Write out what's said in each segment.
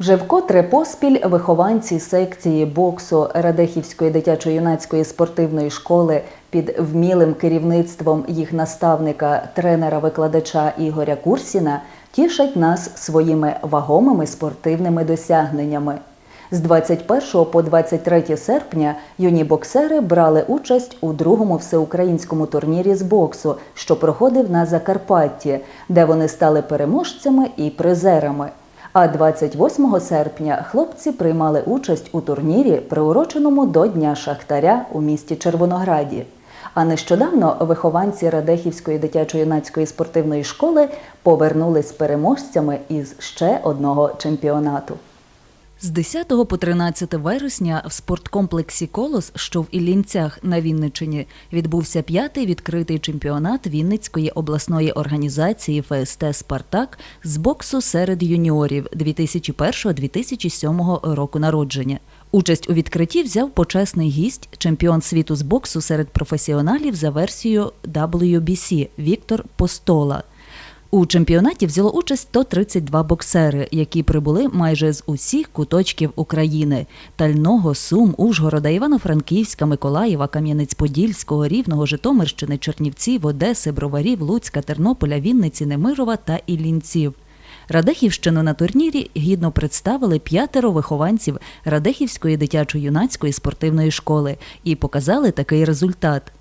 Вже вкотре поспіль вихованці секції боксу Радехівської дитячо-юнацької спортивної школи під вмілим керівництвом їх наставника, тренера-викладача Ігоря Курсіна тішать нас своїми вагомими спортивними досягненнями. З 21 по 23 серпня юні боксери брали участь у другому всеукраїнському турнірі з боксу, що проходив на Закарпатті, де вони стали переможцями і призерами. А 28 серпня хлопці приймали участь у турнірі, приуроченому до Дня Шахтаря у місті Червонограді. А нещодавно вихованці Радехівської дитячо-юнацької спортивної школи повернулись переможцями із ще одного чемпіонату. З 10 по 13 вересня в спорткомплексі Колос, що в Іллінцях на Вінниччині, відбувся п'ятий відкритий чемпіонат Вінницької обласної організації ФСТ Спартак з боксу серед юніорів 2001-2007 року народження. Участь у відкритті взяв почесний гість, чемпіон світу з боксу серед професіоналів за версією WBC Віктор Постола. У чемпіонаті взяло участь 132 боксери, які прибули майже з усіх куточків України: Тального, Сум, Ужгорода, Івано-Франківська, Миколаєва, Кам'янець-Подільського, Рівного, Житомирщини, Чернівців, Одеси, Броварів, Луцька, Тернополя, Вінниці, Немирова та Іллінців. Радехівщину на турнірі гідно представили п'ятеро вихованців Радехівської дитячо-юнацької спортивної школи і показали такий результат.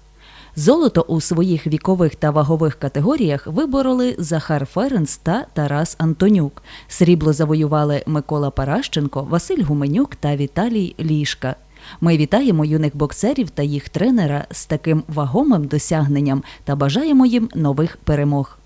Золото у своїх вікових та вагових категоріях вибороли Захар Ференс та Тарас Антонюк. Срібло завоювали Микола Паращенко, Василь Гуменюк та Віталій Лішка. Ми вітаємо юних боксерів та їх тренера з таким вагомим досягненням та бажаємо їм нових перемог.